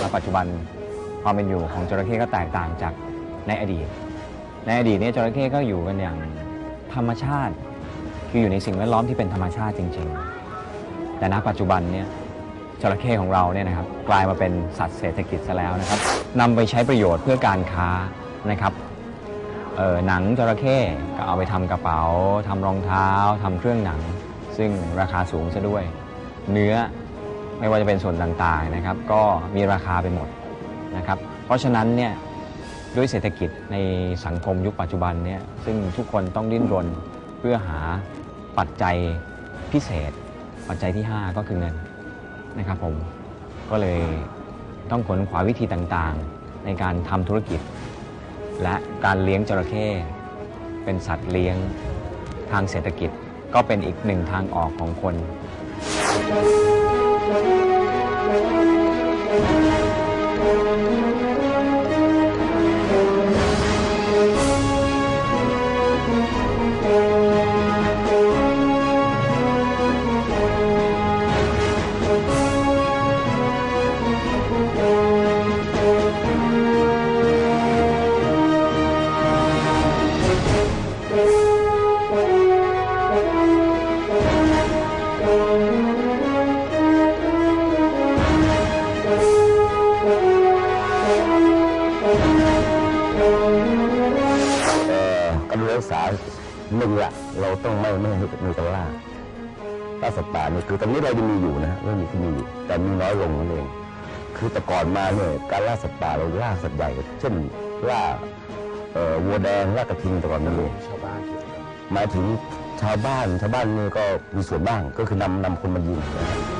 และปัจจุบันความเป็นอยู่ของจระเข้ก็แตกต่างจากในอดีต ในอดีตเนี่ยจระเข้ก็อยู่กันอย่างธรรมชาติ คืออยู่ในสิ่งแวดล้อมที่เป็นธรรมชาติจริง ๆ แต่ณปัจจุบันเนี่ยจระเข้ของเราเนี่ยนะครับกลายมาเป็นสัตว์เศรษฐกิจซะแล้วนะครับนำไปใช้ประโยชน์เพื่อการค้านะครับเอ่อหนังจระเข้ก็เอาไปทำกระเป๋าทำรองเท้าทำเครื่องหนัง ซึ่งราคาสูงซะด้วย เนื้อ ไม่ว่าจะเป็นส่วนต่างๆนะครับ ก็มีราคาไปหมดนะครับ เพราะฉะนั้นเนี่ยด้วยเศรษฐกิจในสังคมยุคปัจจุบันเนี่ยซึ่งทุกคนต้องดิ้นรนเพื่อหาปัจจัยพิเศษ ปัจจัยที่ 5 ก็คือเงินนะครับผมก็เลยต้องขนขวาวิธีต่างๆ ในการทำธุรกิจ และการเลี้ยงจระเข้เป็นสัตว์เลี้ยงทางเศรษฐกิจก็เป็นอีกหนึ่งทางออกของคน thank you. แต่การดูแลรักษาหนึ่งละเราต้องไม่ไม่ให้มีการล่าล่าสัตว์ป่านี่คือตอนนี้เรายังมีอยู่นะเรื่องนี้ที่มีอยู่แต่มีน้อยลงนั่นเอง คือแต่ก่อนมาเนี่ยการล่าสัตว์ป่าเราล่าสัตว์ใหญ่เช่นล่าเอ่อวัวแดงล่ากระทิงแต่ก่อนนั่นเองชาวบ้านหมายถึงชาวบ้านชาวบ้านนี่ก็มีส่วนบ้างก็คือนำนำคนมายิงนะครับ